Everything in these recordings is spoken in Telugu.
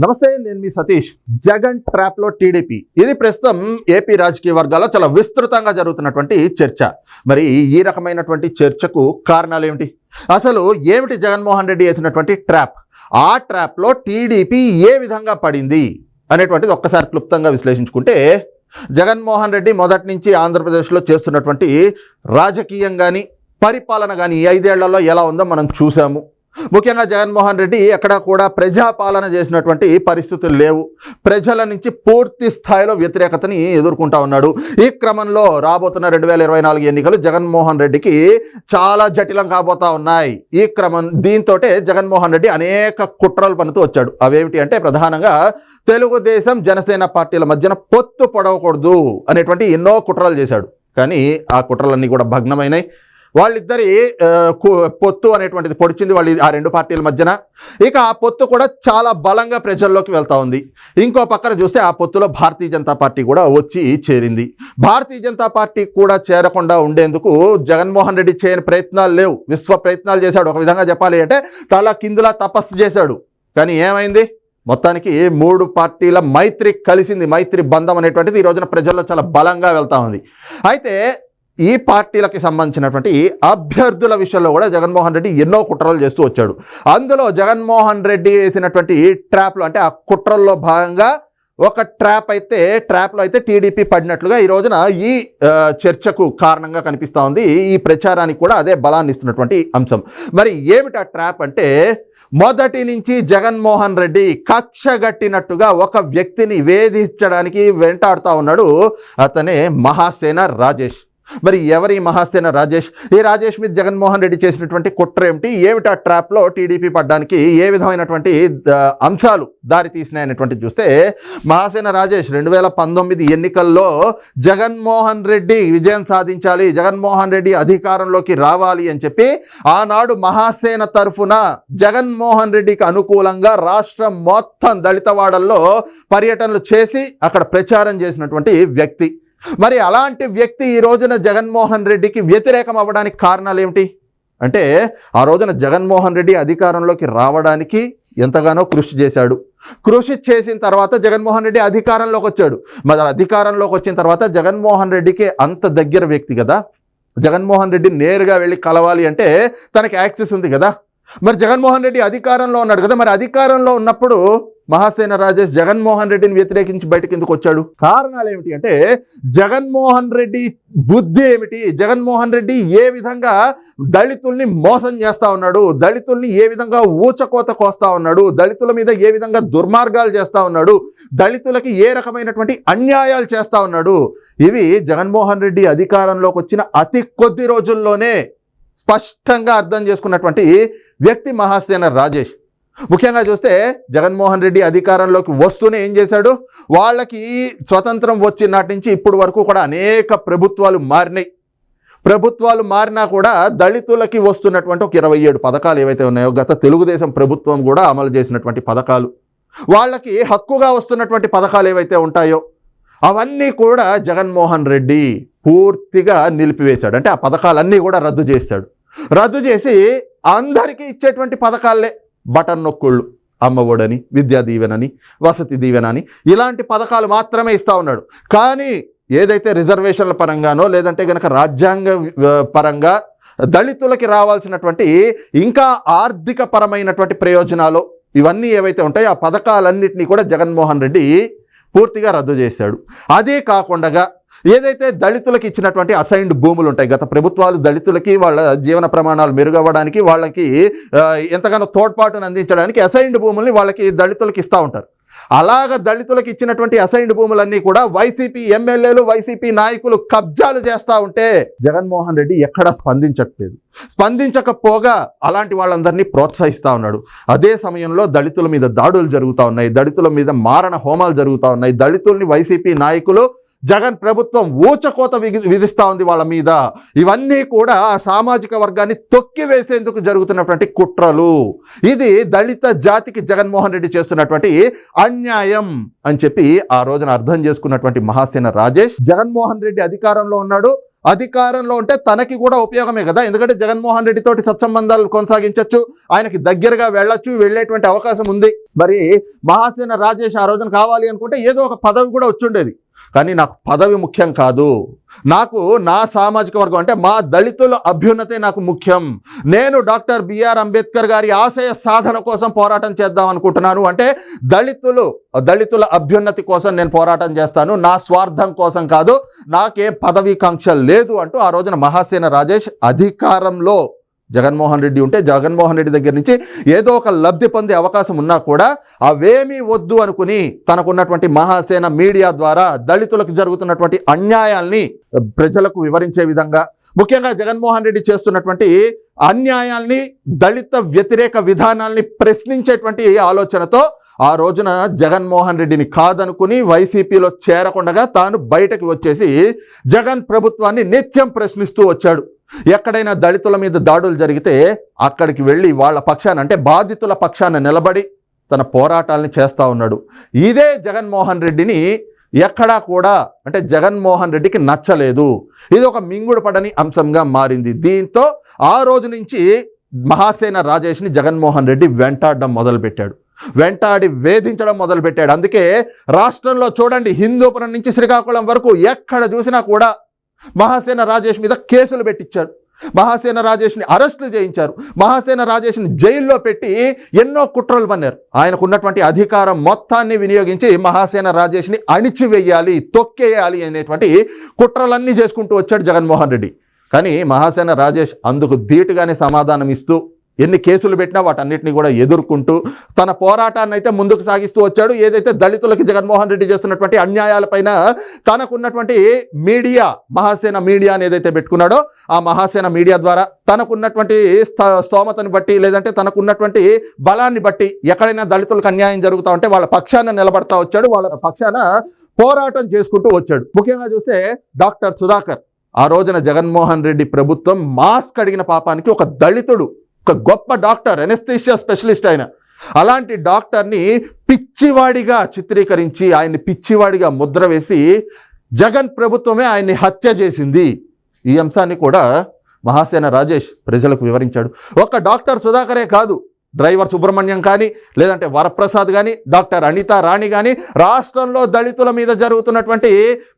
నమస్తే నేను మీ సతీష్. జగన్ ట్రాప్లో టీడీపీ. ఇది ప్రస్తుతం ఏపీ రాజకీయ వర్గాల్లో చాలా విస్తృతంగా జరుగుతున్నటువంటి చర్చ. మరి ఈ రకమైనటువంటి చర్చకు కారణాలు ఏమిటి? అసలు ఏమిటి జగన్మోహన్ రెడ్డి వేసినటువంటి ట్రాప్? ఆ ట్రాప్లో టీడీపీ ఏ విధంగా పడింది? అనేటువంటిది ఒక్కసారి క్లుప్తంగా విశ్లేషించుకుంటే జగన్మోహన్ రెడ్డి మొదటి నుంచి ఆంధ్రప్రదేశ్లో చేస్తున్నటువంటి రాజకీయం కానీ పరిపాలన కానీ ఈ ఐదేళ్ళలో ఎలా ఉందో మనం చూసాము ముఖ్యంగా జగన్మోహన్ రెడ్డి ఎక్కడ కూడా ప్రజాపాలన చేసినటువంటి పరిస్థితులు లేవు. ప్రజల నుంచి పూర్తి స్థాయిలో వ్యతిరేకతని ఎదుర్కొంటా ఉన్నాడు. ఈ క్రమంలో రాబోతున్న రెండు వేల ఇరవై నాలుగు ఎన్నికలు జగన్మోహన్ రెడ్డికి చాలా జటిలం కాబోతా ఉన్నాయి. ఈ క్రమం దీంతో జగన్మోహన్ రెడ్డి అనేక కుట్రలు పనుతూ వచ్చాడు. అవేమిటి అంటే ప్రధానంగా తెలుగుదేశం జనసేన పార్టీల మధ్యన పొత్తు పొడవకూడదు అనేటువంటి ఎన్నో కుట్రలు చేశాడు. కానీ ఆ కుట్రలన్నీ కూడా భగ్నమైనాయి. వాళ్ళిద్దరి కు- పొత్తు అనేటువంటిది పొడిచింది వాళ్ళు ఆ రెండు పార్టీల మధ్యన. ఇక ఆ పొత్తు కూడా చాలా బలంగా ప్రజల్లోకి వెళ్తా ఉంది. ఇంకో పక్కన చూస్తే ఆ పొత్తులో భారతీయ జనతా పార్టీ కూడా వచ్చి చేరింది. భారతీయ జనతా పార్టీ కూడా చేరకుండా ఉండేందుకు జగన్మోహన్ రెడ్డి చేయని ప్రయత్నాలు లేవు. విశ్వ ప్రయత్నాలు చేశాడు. ఒక విధంగా చెప్పాలి అంటే తల కిందులా తపస్సు చేశాడు. కానీ ఏమైంది? మొత్తానికి మూడు పార్టీల మైత్రి కలిసింది. మైత్రి బంధం అనేటువంటిది ఈ రోజున ప్రజల్లో చాలా బలంగా వెళ్తా ఉంది. అయితే ఈ పార్టీలకి సంబంధించినటువంటి అభ్యర్థుల విషయంలో కూడా జగన్మోహన్ రెడ్డి ఎన్నో కుట్రలు చేస్తూ వచ్చాడు. అందులో జగన్మోహన్ రెడ్డి వేసినటువంటి ట్రాప్లు అంటే ఆ కుట్రల్లో భాగంగా ఒక ట్రాప్ అయితే ట్రాప్లో అయితే టీడీపీ పడినట్లుగా ఈ రోజున ఈ చర్చకు కారణంగా కనిపిస్తూ ఉంది. ఈ ప్రచారానికి కూడా అదే బలాన్ని ఇస్తున్నటువంటి అంశం. మరి ఏమిటి ఆ ట్రాప్ అంటే మొదటి నుంచి జగన్మోహన్ రెడ్డి కక్షగట్టినట్టుగా ఒక వ్యక్తిని వేధించడానికి వెంటాడుతూ ఉన్నాడు అతనే మహాసేన రాజేష్. మరి ఎవరి మహాసేన రాజేష్? ఈ రాజేష్ మీద జగన్మోహన్ రెడ్డి చేసినటువంటి కుట్ర ఏమిటి? ఏమిటి ఆ ట్రాప్లో టీడీపీ పడ్డానికి ఏ విధమైనటువంటి అంశాలు దారి తీసినాయనేటువంటి చూస్తే మహాసేన రాజేష్ రెండు వేల పంతొమ్మిది ఎన్నికల్లో జగన్మోహన్ రెడ్డి విజయం సాధించాలి జగన్మోహన్ రెడ్డి అధికారంలోకి రావాలి అని చెప్పి ఆనాడు మహాసేన తరఫున జగన్మోహన్ రెడ్డికి అనుకూలంగా రాష్ట్రం మొత్తం దళితవాడల్లో పర్యటనలు చేసి అక్కడ ప్రచారం చేసినటువంటి వ్యక్తి. మరి అలాంటి వ్యక్తి ఈ రోజున జగన్మోహన్ రెడ్డికి వ్యతిరేకం అవ్వడానికి కారణాలు ఏమిటి? అంటే ఆ రోజున జగన్మోహన్ రెడ్డి అధికారంలోకి రావడానికి ఎంతగానో కృషి చేశాడు. కృషి చేసిన తర్వాత జగన్మోహన్ రెడ్డి అధికారంలోకి వచ్చాడు. మరి అధికారంలోకి వచ్చిన తర్వాత జగన్మోహన్ రెడ్డికి అంత దగ్గర వ్యక్తి కదా? జగన్మోహన్ రెడ్డి నేరుగా వెళ్ళి కలవాలి అంటే తనకి యాక్సెస్ ఉంది కదా? మరి జగన్మోహన్ రెడ్డి అధికారంలో ఉన్నాడు కదా. మరి అధికారంలో ఉన్నప్పుడు మహాసేన రాజేష్ జగన్మోహన్ రెడ్డిని వ్యతిరేకించి బయటకు ఎందుకు వచ్చాడు? కారణాలు ఏమిటి అంటే జగన్మోహన్ రెడ్డి బుద్ధి ఏమిటి? జగన్మోహన్ రెడ్డి ఏ విధంగా దళితుల్ని మోసం చేస్తా ఉన్నాడు? దళితుల్ని ఏ విధంగా ఊచకోత కోస్తా ఉన్నాడు? దళితుల మీద ఏ విధంగా దుర్మార్గాలు చేస్తా ఉన్నాడు? దళితులకి ఏ రకమైనటువంటి అన్యాయాలు చేస్తా ఉన్నాడు? ఇవి జగన్మోహన్ రెడ్డి అధికారంలోకి వచ్చిన అతి కొద్ది రోజుల్లోనే స్పష్టంగా అర్థం చేసుకున్నటువంటి వ్యక్తి మహాసేన రాజేష్. ముఖ్యంగా చూస్తే జగన్మోహన్ రెడ్డి అధికారంలోకి వస్తూనే ఏం చేశాడు? వాళ్ళకి స్వతంత్రం వచ్చినాటి నుంచి ఇప్పుడు వరకు కూడా అనేక ప్రభుత్వాలు మారినాయి. ప్రభుత్వాలు మారినా కూడా దళితులకి వస్తున్నటువంటి ఒక ఇరవై ఏడు పథకాలు ఏవైతే ఉన్నాయో గత తెలుగుదేశం ప్రభుత్వం కూడా అమలు చేసినటువంటి పథకాలు వాళ్ళకి హక్కుగా వస్తున్నటువంటి పథకాలు ఏవైతే ఉంటాయో అవన్నీ కూడా జగన్మోహన్ రెడ్డి పూర్తిగా నిలిపివేశాడు. అంటే ఆ పథకాలన్నీ కూడా రద్దు చేశాడు. రద్దు చేసి అందరికీ ఇచ్చేటువంటి పథకాలే. బటన్ నొక్కుళ్ళు. అమ్మఒడని విద్యా దీవెనని వసతి దీవెన అని ఇలాంటి పథకాలు మాత్రమే ఇస్తా ఉన్నాడు. కానీ ఏదైతే రిజర్వేషన్ల పరంగానో లేదంటే కనుక రాజ్యాంగ పరంగా దళితులకి రావాల్సినటువంటి ఇంకా ఆర్థిక పరమైనటువంటి ప్రయోజనాలు ఇవన్నీ ఏవైతే ఉంటాయో ఆ పథకాలన్నింటినీ కూడా జగన్మోహన్ రెడ్డి పూర్తిగా రద్దు చేశాడు. అదే కాకుండా ఏదైతే దళితులకి ఇచ్చినటువంటి అసైన్డ్ భూములు ఉంటాయి గత ప్రభుత్వాలు దళితులకి వాళ్ళ జీవన ప్రమాణాలు మెరుగవ్వడానికి వాళ్ళకి ఎంతగానో తోడ్పాటును అందించడానికి అసైన్డ్ భూముల్ని వాళ్ళకి దళితులకి ఇస్తూ ఉంటారు. అలాగ దళితులకు ఇచ్చినటువంటి అసైన్డ్ భూములన్నీ కూడా వైసీపీ ఎమ్మెల్యేలు వైసీపీ నాయకులు కబ్జాలు చేస్తూ ఉంటే జగన్మోహన్ రెడ్డి ఎక్కడా స్పందించట్లేదు. స్పందించకపోగా అలాంటి వాళ్ళందరినీ ప్రోత్సహిస్తూ ఉన్నాడు. అదే సమయంలో దళితుల మీద దాడులు జరుగుతూ ఉన్నాయి దళితుల మీద మారణ హోమాలు జరుగుతూ ఉన్నాయి దళితుల్ని వైసీపీ నాయకులు జగన్ ప్రభుత్వం ఊచకోత విధిస్తూ ఉంది వాళ్ళ మీద. ఇవన్నీ కూడా ఆ సామాజిక వర్గాన్ని తొక్కివేసేందుకు జరుగుతున్నటువంటి కుట్రలు. ఇది దళిత జాతికి జగన్మోహన్ రెడ్డి చేస్తున్నటువంటి అన్యాయం అని చెప్పి ఆ రోజున అర్థం చేసుకున్నటువంటి మహాసేన రాజేష్ జగన్మోహన్ రెడ్డి అధికారంలో ఉన్నాడు. అధికారంలో ఉంటే తనకి కూడా ఉపయోగమే కదా. ఎందుకంటే జగన్మోహన్ రెడ్డి తోటి సత్సంబంధాలు కొనసాగించవచ్చు ఆయనకి దగ్గరగా వెళ్ళొచ్చు వెళ్ళేటువంటి అవకాశం ఉంది. మరి మహాసేన రాజేష్ ఆ రోజున కావాలి అనుకుంటే ఏదో ఒక పదవి కూడా వచ్చుండేది కానీ నాకు పదవి ముఖ్యం కాదు. నాకు నా సామాజిక వర్గం అంటే మా దళితుల అభ్యున్నతే నాకు ముఖ్యం. నేను డాక్టర్ బిఆర్ అంబేద్కర్ గారి ఆశయ సాధన కోసం పోరాటం చేద్దాం అనుకుంటున్నాను. అంటే దళితులు దళితుల అభ్యున్నతి కోసం నేను పోరాటం చేస్తాను. నా స్వార్థం కోసం కాదు. నాకేం పదవీకాంక్ష లేదు అంటూ ఆ రోజున మహాసేన రాజేష్ అధికారంలో జగన్మోహన్ రెడ్డి ఉంటే జగన్మోహన్ రెడ్డి దగ్గర నుంచి ఏదో ఒక లబ్ధి పొందే అవకాశం ఉన్నా కూడా అవేమీ వద్దు అనుకుని తనకున్నటువంటి మహాసేన మీడియా ద్వారా దళితులకు జరుగుతున్నటువంటి అన్యాయాల్ని ప్రజలకు వివరించే విధంగా ముఖ్యంగా జగన్మోహన్ రెడ్డి చేస్తున్నటువంటి అన్యాయాల్ని దళిత వ్యతిరేక విధానాల్ని ప్రశ్నించేటువంటి ఆలోచనతో ఆ రోజున జగన్మోహన్ రెడ్డిని కాదనుకుని వైసీపీలో చేరకుండగా తాను బయటకు వచ్చేసి జగన్ ప్రభుత్వాన్ని నిత్యం ప్రశ్నిస్తూ వచ్చాడు. ఎక్కడైనా దళితుల మీద దాడులు జరిగితే అక్కడికి వెళ్ళి వాళ్ళ పక్షాన అంటే బాధితుల పక్షాన నిలబడి తన పోరాటాలని చేస్తూ ఉన్నాడు. ఇదే జగన్మోహన్ రెడ్డిని ఎక్కడా కూడా అంటే జగన్మోహన్ రెడ్డికి నచ్చలేదు. ఇది ఒక మింగుడు పడని అంశంగా మారింది. దీంతో ఆ రోజు నుంచి మహాసేన రాజేష్ని జగన్మోహన్ రెడ్డి వెంటాడడం మొదలుపెట్టాడు. వెంటాడి వేధించడం మొదలుపెట్టాడు. అందుకే రాష్ట్రంలో చూడండి హిందూపురం నుంచి శ్రీకాకుళం వరకు ఎక్కడ చూసినా కూడా మహాసేన రాజేష్ మీద కేసులు పెట్టించాడు. మహాసేన రాజేష్ని అరెస్టులు చేయించారు. మహాసేన రాజేష్ని జైల్లో పెట్టి ఎన్నో కుట్రలు పన్నారు. ఆయనకు ఉన్నటువంటి అధికారం మొత్తాన్ని వినియోగించి మహాసేన రాజేష్ని అణిచివేయాలి తొక్కేయాలి అనేటువంటి కుట్రలన్నీ చేసుకుంటూ వచ్చాడు జగన్మోహన్ రెడ్డి. కానీ మహాసేన రాజేష్ అందుకు ధీటుగానే సమాధానం ఇస్తూ ఎన్ని కేసులు పెట్టినా వాటన్నిటిని కూడా ఎదుర్కొంటూ తన పోరాటాన్ని అయితే ముందుకు సాగిస్తూ వచ్చాడు. ఏదైతే దళితులకి జగన్మోహన్ రెడ్డి చేస్తున్నటువంటి అన్యాయాలపైన తనకున్నటువంటి మీడియా మహాసేన మీడియా అని ఏదైతే పెట్టుకున్నాడో ఆ మహాసేన మీడియా ద్వారా తనకున్నటువంటి స్థ- బట్టి లేదంటే తనకున్నటువంటి బలాన్ని బట్టి ఎక్కడైనా దళితులకు అన్యాయం జరుగుతా ఉంటే వాళ్ళ పక్షాన నిలబడతా వచ్చాడు. వాళ్ళ పక్షాన పోరాటం చేసుకుంటూ వచ్చాడు. ముఖ్యంగా చూస్తే డాక్టర్ సుధాకర్ ఆ రోజున జగన్మోహన్ రెడ్డి ప్రభుత్వం మాస్క్ అడిగిన పాపానికి ఒక దళితుడు ఒక గొప్ప డాక్టర్ ఎనస్థీషియా స్పెషలిస్ట్ ఆయన. అలాంటి డాక్టర్ని పిచ్చివాడిగా చిత్రీకరించి ఆయన్ని పిచ్చివాడిగా ముద్ర వేసి జగన్ ప్రభుత్వమే ఆయన్ని హత్య చేసింది. ఈ అంశాన్ని కూడా మహాసేన రాజేష్ ప్రజలకు వివరించాడు. ఒక్క డాక్టర్ సుధాకరే కాదు. డ్రైవర్ సుబ్రహ్మణ్యం కానీ లేదంటే వరప్రసాద్ కానీ డాక్టర్ అనితా రాణి కానీ రాష్ట్రంలో దళితుల మీద జరుగుతున్నటువంటి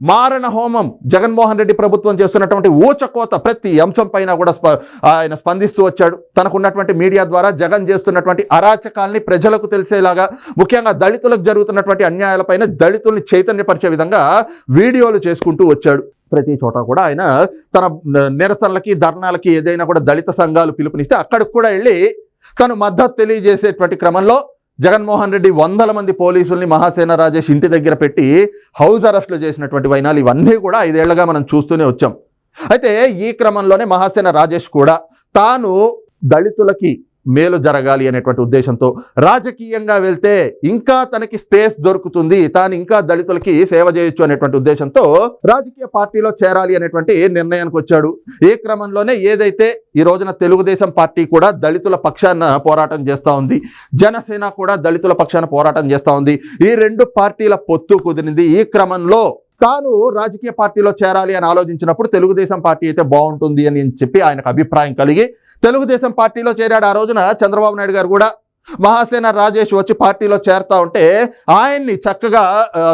మారణ హోమం జగన్మోహన్ రెడ్డి ప్రభుత్వం చేస్తున్నటువంటి ఊచకోత ప్రతి అంశం పైన కూడా స్ప- ఆయన స్పందిస్తూ వచ్చాడు. తనకున్నటువంటి మీడియా ద్వారా జగన్ చేస్తున్నటువంటి అరాచకాల్ని ప్రజలకు తెలిసేలాగా ముఖ్యంగా దళితులకు జరుగుతున్నటువంటి అన్యాయాలపైన దళితుల్ని చైతన్యపరిచే విధంగా వీడియోలు చేసుకుంటూ వచ్చాడు. ప్రతి చోట కూడా ఆయన తన నిరసనలకి ధర్నాలకి ఏదైనా కూడా దళిత సంఘాలు పిలుపునిస్తే అక్కడికి కూడా వెళ్ళి తను మద్దతు తెలియజేసేటువంటి క్రమంలో జగన్మోహన్ రెడ్డి వందల మంది పోలీసుల్ని మహాసేన రాజేష్ ఇంటి దగ్గర పెట్టి హౌస్ అరెస్టులు చేసినటువంటి వైనాలు ఇవన్నీ కూడా ఐదేళ్ళుగా మనం చూస్తూనే వచ్చాం. అయితే ఈ క్రమంలోనే మహాసేన రాజేష్ కూడా తాను దళితులకి మేలు జరగాలి అనేటువంటి ఉద్దేశంతో రాజకీయంగా వెళ్తే ఇంకా తనకి స్పేస్ దొరుకుతుంది తాను ఇంకా దళితులకి సేవ చేయొచ్చు అనేటువంటి ఉద్దేశంతో రాజకీయ పార్టీలో చేరాలి అనేటువంటి నిర్ణయానికి వచ్చాడు. ఈ క్రమంలోనే ఏదైతే ఈ రోజున తెలుగుదేశం పార్టీ కూడా దళితుల పక్షాన పోరాటం చేస్తూ ఉంది జనసేన కూడా దళితుల పక్షాన పోరాటం చేస్తూ ఉంది. ఈ రెండు పార్టీల పొత్తు కుదిరింది. ఈ క్రమంలో తాను రాజకీయ పార్టీలో చేరాలి అని ఆలోచించినప్పుడు తెలుగుదేశం పార్టీ అయితే బాగుంటుంది అని చెప్పి ఆయనకు అభిప్రాయం కలిగి తెలుగుదేశం పార్టీలో చేరాడు. ఆ రోజున చంద్రబాబు నాయుడు గారు కూడా మహాసేన రాజేష్ వచ్చి పార్టీలో చేరుతా ఉంటే ఆయన్ని చక్కగా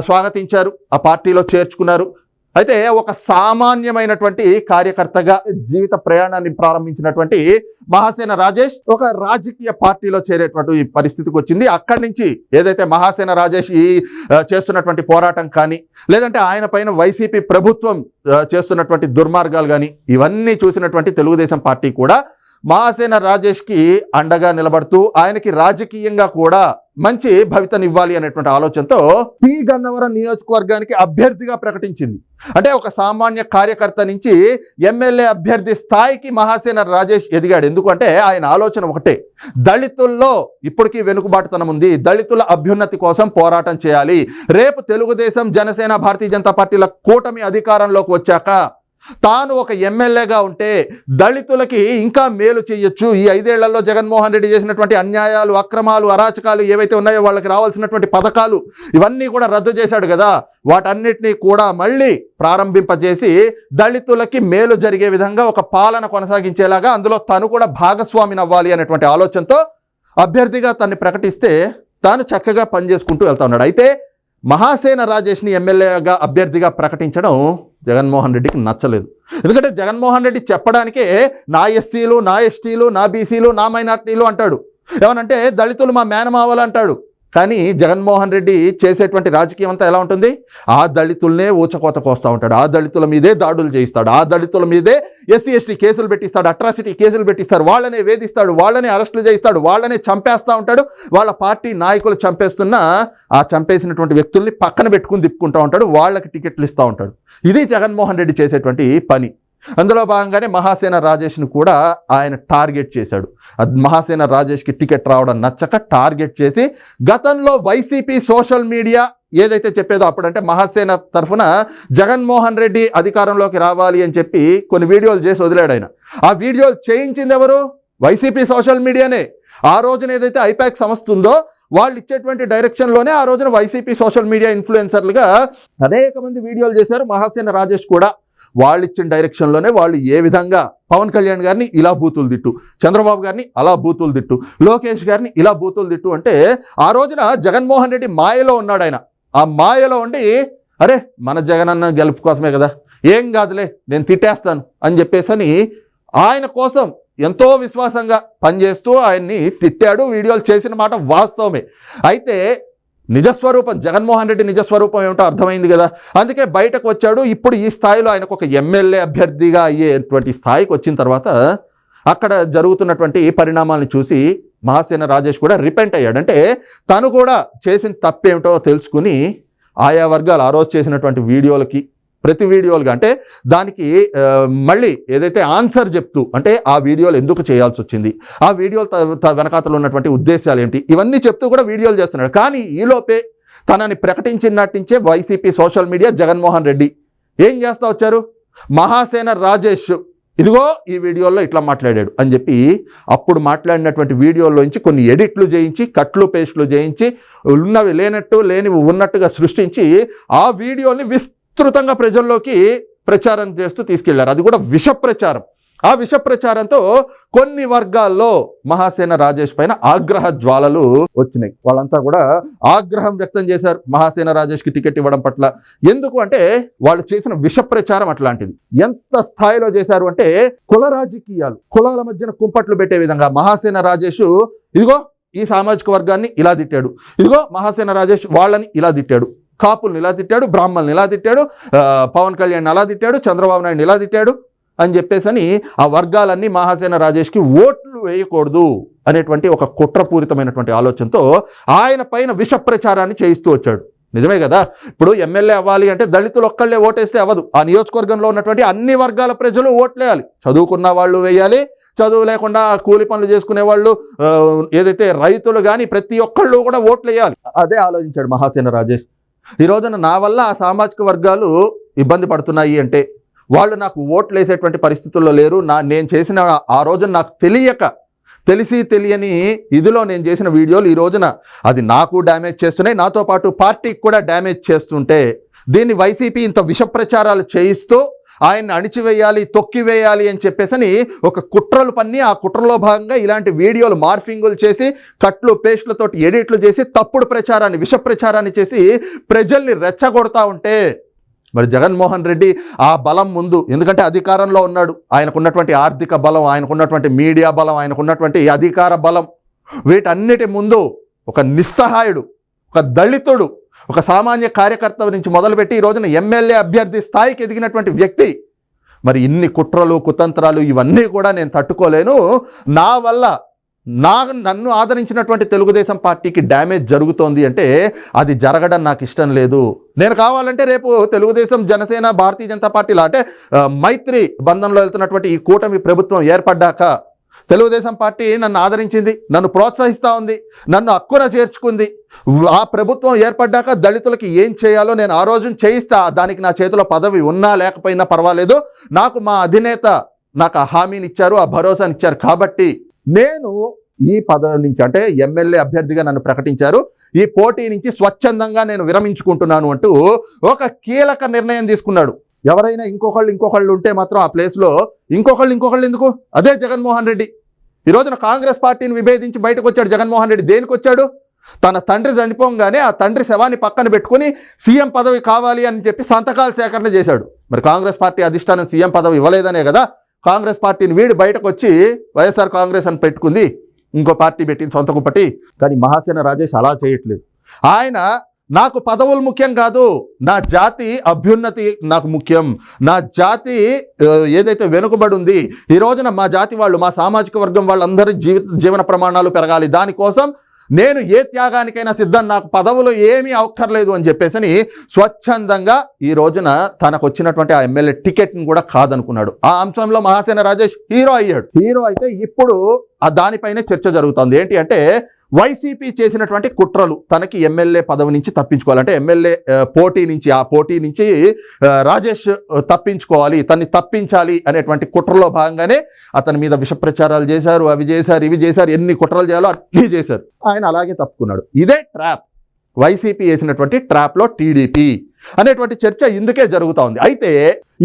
స్వాగతించారు. ఆ పార్టీలో చేర్చుకున్నారు. అయితే ఒక సామాన్యమైనటువంటి కార్యకర్తగా జీవిత ప్రయాణాన్ని ప్రారంభించినటువంటి మహాసేన రాజేష్ ఒక రాజకీయ పార్టీలో చేరేటువంటి ఈ పరిస్థితికి వచ్చింది. అక్కడి నుంచి ఏదైతే మహాసేన రాజేష్ ఈ చేస్తున్నటువంటి పోరాటం కానీ లేదంటే ఆయన పైన వైసీపీ ప్రభుత్వం చేస్తున్నటువంటి దుర్మార్గాలు కానీ ఇవన్నీ చూసినటువంటి తెలుగుదేశం పార్టీ కూడా మహాసేన రాజేష్కి అండగా నిలబడుతూ ఆయనకి రాజకీయంగా కూడా మంచి భవితనివ్వాలి అనేటువంటి ఆలోచనతో పి. గన్నవరం నియోజకవర్గానికి అభ్యర్థిగా ప్రకటించింది. అంటే ఒక సామాన్య కార్యకర్త నుంచి ఎమ్మెల్యే అభ్యర్థి స్థాయికి మహాసేన రాజేష్ ఎదిగాడు. ఎందుకంటే ఆయన ఆలోచన ఒకటే. దళితుల్లో ఇప్పటికీ వెనుకబాటుతనం ఉంది. దళితుల అభ్యున్నతి కోసం పోరాటం చేయాలి. రేపు తెలుగుదేశం జనసేన భారతీయ జనతా పార్టీల కూటమి అధికారంలోకి వచ్చాక తాను ఒక ఎమ్మెల్యేగా ఉంటే దళితులకి ఇంకా మేలు చేయొచ్చు. ఈ ఐదేళ్ళలో జగన్మోహన్ రెడ్డి చేసినటువంటి అన్యాయాలు అక్రమాలు అరాచకాలు ఏవైతే ఉన్నాయో వాళ్ళకి రావాల్సినటువంటి పథకాలు ఇవన్నీ కూడా రద్దు చేశాడు కదా. వాటన్నిటినీ కూడా మళ్ళీ ప్రారంభింపజేసి దళితులకి మేలు జరిగే విధంగా ఒక పాలన కొనసాగించేలాగా అందులో తను కూడా భాగస్వామిని అవ్వాలి అనేటువంటి ఆలోచనతో అభ్యర్థిగా తన్ని ప్రకటిస్తే తాను చక్కగా పనిచేసుకుంటూ వెళ్తా ఉన్నాడు. అయితే మహాసేన రాజేష్ని ఎమ్మెల్యేగా అభ్యర్థిగా ప్రకటించడం జగన్మోహన్ రెడ్డికి నచ్చలేదు. ఎందుకంటే జగన్మోహన్ రెడ్డి చెప్పడానికే నా ఎస్సీలు నా ఎస్టీలు నా బీసీలు నా మైనార్టీలు అంటాడు. ఏమనంటే దళితులు మా మేనమావలు అంటాడు. కానీ జగన్మోహన్ రెడ్డి చేసేటువంటి రాజకీయం అంతా ఎలా ఉంటుంది? ఆ దళితులనే ఊచకోత కోస్తూ ఉంటాడు. ఆ దళితుల మీదే దాడులు చేయిస్తాడు. ఆ దళితుల మీదే ఎస్సీ ఎస్టీ కేసులు పెట్టిస్తాడు. అట్రాసిటీ కేసులు పెట్టిస్తాడు. వాళ్ళనే వేధిస్తాడు. వాళ్ళనే అరెస్టులు చేయిస్తాడు. వాళ్ళనే చంపేస్తూ ఉంటాడు. వాళ్ళ పార్టీ నాయకులు చంపేస్తున్నా ఆ చంపేసినటువంటి వ్యక్తుల్ని పక్కన పెట్టుకుని తిప్పుకుంటూ ఉంటాడు. వాళ్ళకి టికెట్లు ఇస్తూ ఉంటాడు. ఇది జగన్మోహన్ రెడ్డి చేసేటువంటి పని. అందులో భాగంగానే మహాసేన రాజేష్ను కూడా ఆయన టార్గెట్ చేశాడు. మహాసేన రాజేష్కి టికెట్ రావడం నచ్చక టార్గెట్ చేసి గతంలో వైసీపీ సోషల్ మీడియా ఏదైతే చెప్పేదో అప్పుడంటే మహాసేన తరఫున జగన్మోహన్ రెడ్డి అధికారంలోకి రావాలి అని చెప్పి కొన్ని వీడియోలు చేసి వదిలాడు ఆయన. ఆ వీడియోలు చేయించింది ఎవరు? వైసీపీ సోషల్ మీడియానే. ఆ రోజున ఏదైతే ఐపాక్ సంస్థ ఉందో వాళ్ళు ఇచ్చేటువంటి డైరెక్షన్లోనే ఆ రోజున వైసీపీ సోషల్ మీడియా ఇన్ఫ్లుయెన్సర్లుగా అనేక మంది వీడియోలు చేశారు. మహాసేన రాజేష్ కూడా వాళ్ళు ఇచ్చిన డైరెక్షన్లోనే వాళ్ళు ఏ విధంగా పవన్ కళ్యాణ్ గారిని ఇలా బూతులు తిట్టు చంద్రబాబు గారిని అలా బూతులు తిట్టు లోకేష్ గారిని ఇలా బూతులు తిట్టు అంటే ఆ రోజున జగన్మోహన్ రెడ్డి మాయలో ఉన్నాడు ఆయన. ఆ మాయలో ఉండి అరే మన జగనన్న గెలుపు కోసమే కదా ఏం కాదులే నేను తిట్టేస్తాను అని చెప్పేసి అని ఆయన కోసం ఎంతో విశ్వాసంగా పనిచేస్తూ ఆయన్ని తిట్టాడు. వీడియోలు చేసిన మాట వాస్తవమే. అయితే నిజస్వరూపం జగన్మోహన్ రెడ్డి నిజస్వరూపం ఏమిటో అర్థమైంది కదా. అందుకే బయటకు వచ్చాడు. ఇప్పుడు ఈ స్థాయిలో ఆయనకు ఒక ఎమ్మెల్యే అభ్యర్థిగా అయ్యేటువంటి స్థాయికి వచ్చిన తర్వాత అక్కడ జరుగుతున్నటువంటి పరిణామాలను చూసి మహాసేన రాజేష్ కూడా రిపెంట్ అయ్యాడు. అంటే తను కూడా చేసిన తప్పేమిటో తెలుసుకుని ఆయా వర్గాలు ఆ రోజు చేసినటువంటి వీడియోలకి ప్రతి వీడియోలుగా. అంటే దానికి మళ్ళీ ఏదైతే ఆన్సర్ చెప్తూ అంటే ఆ వీడియోలు ఎందుకు చేయాల్సి వచ్చింది ఆ వీడియోలు త- వెనకాతలు ఉన్నటువంటి ఉద్దేశాలు ఏంటి ఇవన్నీ చెప్తూ కూడా వీడియోలు చేస్తున్నాడు. కానీ ఈలోపే తనని ప్రకటించినట్టించే YCP social media Jaganmohan Reddy ఏం చేస్తా వచ్చారు? మహాసేన రాజేష్ ఇదిగో ఈ వీడియోలో ఇట్లా మాట్లాడాడు అని చెప్పి అప్పుడు మాట్లాడినటువంటి వీడియోలోంచి కొన్ని ఎడిట్లు చేయించి కట్లు పేస్ట్లు చేయించి ఉన్నవి లేనట్టు లేనివి ఉన్నట్టుగా సృష్టించి ఆ వీడియోని విస్తృతంగా ప్రజల్లోకి ప్రచారం చేస్తూ తీసుకెళ్ళారు. అది కూడా విష ప్రచారం. ఆ విష ప్రచారంతో కొన్ని వర్గాల్లో మహాసేన రాజేష్ పైన ఆగ్రహ జ్వాలలు వచ్చినాయి. వాళ్ళంతా కూడా ఆగ్రహం వ్యక్తం చేశారు మహాసేన రాజేష్కి టికెట్ ఇవ్వడం పట్ల. ఎందుకు అంటే వాళ్ళు చేసిన విష ప్రచారం అట్లాంటిది. ఎంత స్థాయిలో చేశారు అంటే కుల రాజకీయాలు కులాల మధ్యన కుంపట్లు పెట్టే విధంగా మహాసేన రాజేష్ ఇదిగో ఈ సామాజిక వర్గాన్ని ఇలా తిట్టాడు. ఇదిగో మహాసేన రాజేష్ వాళ్ళని ఇలా తిట్టాడు. కాపుల్ని ఇలా తిట్టాడు? బ్రాహ్మణ్ని ఇలా తిట్టాడు? పవన్ కళ్యాణ్ అలా తిట్టాడు? చంద్రబాబు నాయుడు ఇలా తిట్టాడు? అని చెప్పేసని ఆ వర్గాలన్నీ మహాసేన రాజేష్కి ఓట్లు వేయకూడదు అనేటువంటి ఒక కుట్రపూరితమైనటువంటి ఆలోచనతో ఆయన పైన విష ప్రచారాన్ని చేయిస్తూ వచ్చాడు. నిజమే కదా? ఇప్పుడు ఎమ్మెల్యే అవ్వాలి అంటే దళితులు ఒక్కళ్ళే ఓటేస్తే అవ్వదు. ఆ నియోజకవర్గంలో ఉన్నటువంటి అన్ని వర్గాల ప్రజలు ఓట్లేయాలి. చదువుకున్న వాళ్ళు వేయాలి. చదువు లేకుండా కూలి పనులు చేసుకునే వాళ్ళు ఏదైతే రైతులు కానీ ప్రతి ఒక్కళ్ళు కూడా ఓట్లు వేయాలి అదే ఆలోచించాడు మహాసేన రాజేష్. ఈ రోజున నా వల్ల ఆ సామాజిక వర్గాలు ఇబ్బంది పడుతున్నాయి అంటే వాళ్ళు నాకు ఓట్లు వేసేటువంటి పరిస్థితుల్లో లేరు. నా నేను చేసిన ఆ రోజున నాకు తెలియక తెలిసి తెలియని ఇదిలో నేను చేసిన వీడియోలు ఈ రోజున అది నాకు డ్యామేజ్ చేస్తున్నాయి. నాతో పాటు పార్టీకి కూడా డ్యామేజ్ చేస్తుంటే దీన్ని వైసీపీ ఇంత విష ప్రచారాలు చేయిస్తూ ఆయన్ని అణిచివేయాలి తొక్కివేయాలి అని చెప్పేసని ఒక కుట్రలు పన్ని ఆ కుట్రలో భాగంగా ఇలాంటి వీడియోలు మార్ఫింగులు చేసి కట్లు పేస్ట్లతో ఎడిట్లు చేసి తప్పుడు ప్రచారాన్ని విష ప్రచారాన్ని చేసి ప్రజల్ని రెచ్చగొడతా ఉంటే మరి జగన్మోహన్ రెడ్డి ఆ బలం ముందు. ఎందుకంటే అధికారంలో ఉన్నాడు. ఆయనకున్నటువంటి ఆర్థిక బలం ఆయనకున్నటువంటి మీడియా బలం ఆయనకున్నటువంటి అధికార బలం. వీటన్నిటి ముందు ఒక నిస్సహాయుడు ఒక దళితుడు ఒక సామాన్య కార్యకర్త నుంచి మొదలుపెట్టి ఈ రోజున ఎమ్మెల్యే అభ్యర్థి స్థాయికి ఎదిగినటువంటి వ్యక్తి. మరి ఇన్ని కుట్రలు కుతంత్రాలు ఇవన్నీ కూడా నేను తట్టుకోలేను. నా వల్ల నా నన్ను ఆదరించినటువంటి తెలుగుదేశం పార్టీకి డ్యామేజ్ జరుగుతోంది అంటే అది జరగడం నాకు ఇష్టం లేదు. నేను కావాలంటే రేపు తెలుగుదేశం జనసేన భారతీయ జనతా పార్టీలా అంటే మైత్రి బంధంలో వెళ్తున్నటువంటి ఈ కూటమి ప్రభుత్వం ఏర్పడ్డాక తెలుగుదేశం పార్టీ నన్ను ఆదరించింది నన్ను ప్రోత్సహిస్తూ ఉంది నన్ను అక్కున చేర్చుకుంది. ఆ ప్రభుత్వం ఏర్పడ్డాక దళితులకి ఏం చేయాలో నేను ఆ రోజున చేయిస్తా. దానికి నా చేతిలో పదవి ఉన్నా లేకపోయినా పర్వాలేదు. నాకు మా అధినేత నాకు ఆ హామీని ఇచ్చారు ఆ భరోసాని ఇచ్చారు. కాబట్టి నేను ఈ పదవి నుంచి అంటే ఎమ్మెల్యే అభ్యర్థిగా నన్ను ప్రకటించారు. ఈ పోటీ నుంచి స్వచ్ఛందంగా నేను విరమించుకుంటున్నాను అంటూ ఒక కీలక నిర్ణయం తీసుకున్నాడు. ఎవరైనా ఇంకొకళ్ళు ఇంకొకళ్ళు ఉంటే మాత్రం ఆ ప్లేస్లో ఇంకొకళ్ళు ఇంకొకళ్ళు ఎందుకు? అదే జగన్మోహన్ రెడ్డి. ఈ రోజున కాంగ్రెస్ పార్టీని విభేదించి బయటకు వచ్చాడు జగన్మోహన్ రెడ్డి. దేనికి వచ్చాడు? తన తండ్రి చనిపోగానే ఆ తండ్రి శవాన్ని పక్కన పెట్టుకుని సీఎం పదవి కావాలి అని చెప్పి సంతకాల సేకరణ చేశాడు. మరి కాంగ్రెస్ పార్టీ అధిష్టానం సీఎం పదవి ఇవ్వలేదనే కదా? కాంగ్రెస్ పార్టీని వీడి బయటకు వచ్చి వైఎస్ఆర్ కాంగ్రెస్ అని పెట్టుకుంది. ఇంకో పార్టీ పెట్టింది సొంత పట్టి కానీ మహాసేన రాజేష్ అలా చేయట్లేదు. ఆయన నాకు పదవులు ముఖ్యం కాదు. నా జాతి అభ్యున్నతి నాకు ముఖ్యం. నా జాతి ఏదైతే వెనుకబడి ఉంది ఈ రోజున మా జాతి వాళ్ళు మా సామాజిక వర్గం వాళ్ళందరి జీవిత జీవన ప్రమాణాలు పెరగాలి. దానికోసం నేను ఏ త్యాగానికైనా సిద్ధం. నాకు పదవులు ఏమీ అవక్కర్లేదు అని చెప్పేసి స్వచ్ఛందంగా ఈ రోజున తనకు వచ్చినటువంటి ఆ ఎమ్మెల్యే టికెట్ని కూడా కాదనుకున్నాడు. ఆ అంశంలో మహాసేన రాజేష్ హీరో అయ్యాడు. హీరో అయితే ఇప్పుడు ఆ దానిపైనే చర్చ జరుగుతోంది. ఏంటి అంటే వైసీపీ చేసినటువంటి కుట్రలు తనకి ఎమ్మెల్యే పదవి నుంచి తప్పించుకోవాలంటే ఎమ్మెల్యే పోటీ నుంచి ఆ పోటీ నుంచి రాజేష్ తప్పించుకోవాలి తన్ని తప్పించాలి అనేటువంటి కుట్రలో భాగంగానే అతని మీద విష ప్రచారాలు చేశారు అవి చేశారు ఇవి చేశారు ఎన్ని కుట్రలు చేయాలో అన్నీ చేశారు. ఆయన అలాగే తప్పుకున్నాడు. ఇదే ట్రాప్. వైసీపీ వేసినటువంటి ట్రాప్లో టీడీపీ అనేటువంటి చర్చ ఇందుకే జరుగుతూ ఉంది. అయితే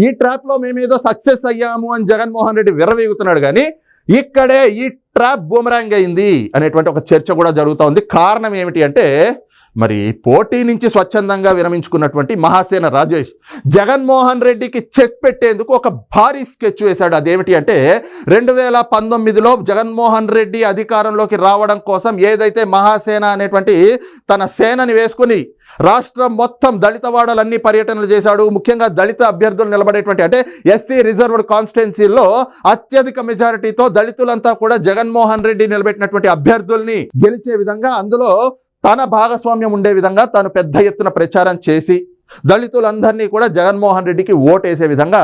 ఈ ట్రాప్లో మేమేదో సక్సెస్ అయ్యాము అని జగన్మోహన్ రెడ్డి విరవేగుతున్నాడు కానీ ఇక్కడే ఈ ట్రాప్ బూమరాంగ్ అయింది అనేటువంటి ఒక చర్చ కూడా జరుగుతూ ఉంది. కారణం ఏమిటి అంటే మరి పోటీ నుంచి స్వచ్ఛందంగా విరమించుకున్నటువంటి మహాసేన రాజేష్ జగన్మోహన్ రెడ్డికి చెక్ పెట్టేందుకు ఒక భారీ స్కెచ్ వేశాడు. అదేమిటి అంటే రెండు వేల పంతొమ్మిదిలో జగన్మోహన్ రెడ్డి అధికారంలోకి రావడం కోసం ఏదైతే మహాసేన అనేటువంటి తన సేనని వేసుకుని రాష్ట్రం మొత్తం దళిత వాడలన్నీ పర్యటనలు చేశాడు. ముఖ్యంగా దళిత అభ్యర్థులు నిలబడేటువంటి అంటే ఎస్సీ రిజర్వ్డ్ కాన్స్టిట్యున్సీల్లో అత్యధిక మెజారిటీతో దళితులంతా కూడా జగన్మోహన్ రెడ్డి నిలబెట్టినటువంటి అభ్యర్థుల్ని గెలిచే విధంగా అందులో తన భాగస్వామ్యం ఉండే విధంగా తాను పెద్ద ఎత్తున ప్రచారం చేసి దళితులందరినీ కూడా జగన్మోహన్ రెడ్డికి ఓటేసే విధంగా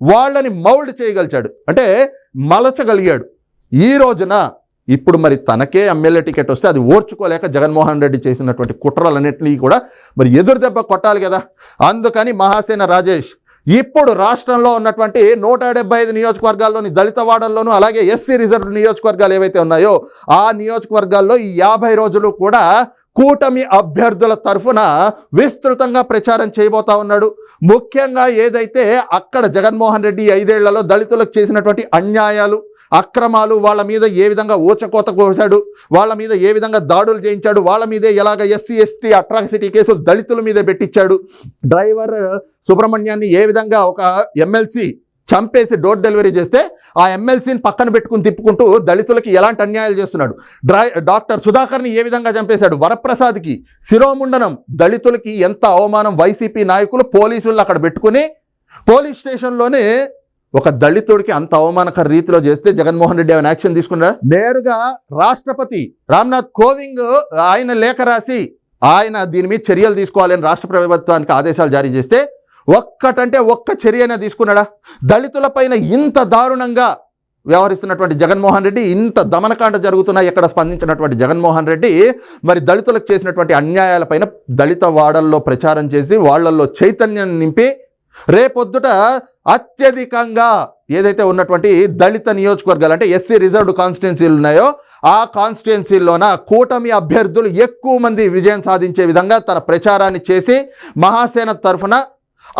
వాళ్ళని మౌల్డ్ చేయగలిచాడు. అంటే మలచగలిగాడు. ఈ రోజున ఇప్పుడు మరి తనకే ఎమ్మెల్యే టికెట్ వస్తే అది ఓర్చుకోలేక జగన్మోహన్ రెడ్డి చేసినటువంటి కుట్రలన్నింటినీ కూడా మరి ఎదురు దెబ్బ కొట్టాలి కదా. అందుకని మహాసేన రాజేష్ ఇప్పుడు రాష్ట్రంలో ఉన్నటువంటి నూట డెబ్బై ఐదు నియోజకవర్గాల్లోని దళితవాడల్లోనూ అలాగే ఎస్సీ రిజర్వ్ నియోజకవర్గాలు ఏవైతే ఉన్నాయో ఆ నియోజకవర్గాల్లో ఈ యాభై రోజులు కూడా కూటమి అభ్యర్థుల తరఫున విస్తృతంగా ప్రచారం చేయబోతా ఉన్నాడు. ముఖ్యంగా ఏదైతే అక్కడ జగన్మోహన్ రెడ్డి ఐదేళ్ళలో దళితులకు చేసినటువంటి అన్యాయాలు అక్రమాలు వాళ్ళ మీద ఏ విధంగా ఊచకోత కోసాడు వాళ్ళ మీద ఏ విధంగా దాడులు చేయించాడు వాళ్ళ మీదే ఎలాగ ఎస్సీ ఎస్టీ అట్రాసిటీ కేసులు దళితుల మీద పెట్టించాడు. డ్రైవర్ సుబ్రహ్మణ్యాన్ని ఏ విధంగా ఒక ఎమ్మెల్సీ చంపేసి డోర్ డెలివరీ చేస్తే ఆ ఎమ్మెల్సీని పక్కన పెట్టుకుని తిప్పుకుంటూ దళితులకి ఎలాంటి అన్యాయాలు చేస్తున్నాడు? డ్రై డాక్టర్ సుధాకర్ని ఏ విధంగా చంపేశాడు? వరప్రసాద్కి శిరోముండనం. దళితులకి ఎంత అవమానం? వైసీపీ నాయకులు పోలీసులు అక్కడ పెట్టుకుని పోలీస్ స్టేషన్లోనే ఒక దళితుడికి అంత అవమానకర రీతిలో చేస్తే జగన్మోహన్ రెడ్డి ఆయన యాక్షన్ తీసుకున్నా నేరుగా రాష్ట్రపతి రామ్నాథ్ కోవింద్ ఆయన లేఖ రాసి ఆయన దీని మీద చర్యలు తీసుకోవాలని రాష్ట్ర ప్రభుత్వానికి ఆదేశాలు జారీ చేస్తే ఒక్కటంటే ఒక్క చర్యనే తీసుకున్నాడా? దళితులపైన ఇంత దారుణంగా వ్యవహరిస్తున్నటువంటి జగన్మోహన్ రెడ్డి ఇంత దమనకాండ జరుగుతున్నా ఎక్కడ స్పందించినటువంటి జగన్మోహన్ రెడ్డి మరి దళితులకు చేసినటువంటి అన్యాయాలపైన దళిత వాడల్లో ప్రచారం చేసి వాళ్ళల్లో చైతన్యం నింపి రేపొద్దుట అత్యధికంగా ఏదైతే ఉన్నటువంటి దళిత నియోజకవర్గాలు అంటే ఎస్సీ రిజర్వ్డ్ కాన్స్టిట్యున్సీలు ఉన్నాయో ఆ కాన్స్టిట్యున్సీల్లోన కూటమి అభ్యర్థులు ఎక్కువ మంది విజయం సాధించే విధంగా తన ప్రచారాన్ని చేసి మహాసేన తరఫున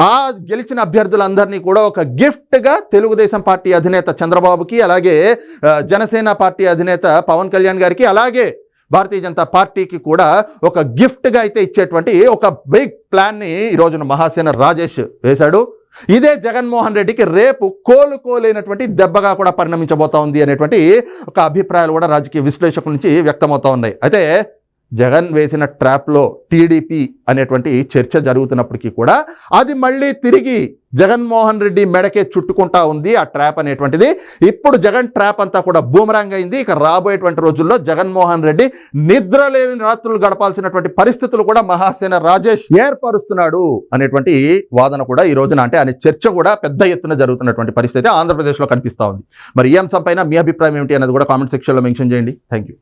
ఆ గెలిచిన అభ్యర్థులందరినీ కూడా ఒక గిఫ్ట్గా తెలుగుదేశం పార్టీ అధినేత చంద్రబాబుకి అలాగే జనసేన పార్టీ అధినేత పవన్ కళ్యాణ్ గారికి అలాగే భారతీయ జనతా పార్టీకి కూడా ఒక గిఫ్ట్గా అయితే ఇచ్చేటువంటి ఒక బిగ్ ప్లాన్ని ఈ రోజున మహాసేన రాజేష్ వేశాడు. ఇదే జగన్మోహన్ రెడ్డికి రేపు కోలుకోలేనటువంటి దెబ్బగా కూడా పరిణమించబోతా ఉంది అనేటువంటి ఒక అభిప్రాయాలు కూడా రాజకీయ విశ్లేషకుల నుంచి వ్యక్తమవుతా ఉన్నాయి. అయితే జగన్ వేసిన ట్రాప్లో టీడీపీ అనేటువంటి చర్చ జరుగుతున్నప్పటికీ కూడా అది మళ్ళీ తిరిగి జగన్మోహన్ రెడ్డి మెడకే చుట్టుకుంటా ఉంది ఆ ట్రాప్ అనేటువంటిది. ఇప్పుడు జగన్ ట్రాప్ అంతా కూడా బూమరాంగ్ అయింది. ఇక రాబోయేటువంటి రోజుల్లో జగన్మోహన్ రెడ్డి నిద్ర లేని రాత్రులు గడపాల్సినటువంటి పరిస్థితులు కూడా మహాసేన రాజేష్ ఏర్పరుస్తున్నాడు అనేటువంటి వాదన కూడా ఈ రోజున అంటే అనే చర్చ కూడా పెద్ద ఎత్తున జరుగుతున్నటువంటి పరిస్థితి ఆంధ్రప్రదేశ్లో కనిపిస్తూ ఉంది. మరి ఈ అంశంపైన మీ అభిప్రాయం ఏమిటి అనేది కూడా కామెంట్ సెక్షన్లో మెన్షన్ చేయండి. Thank you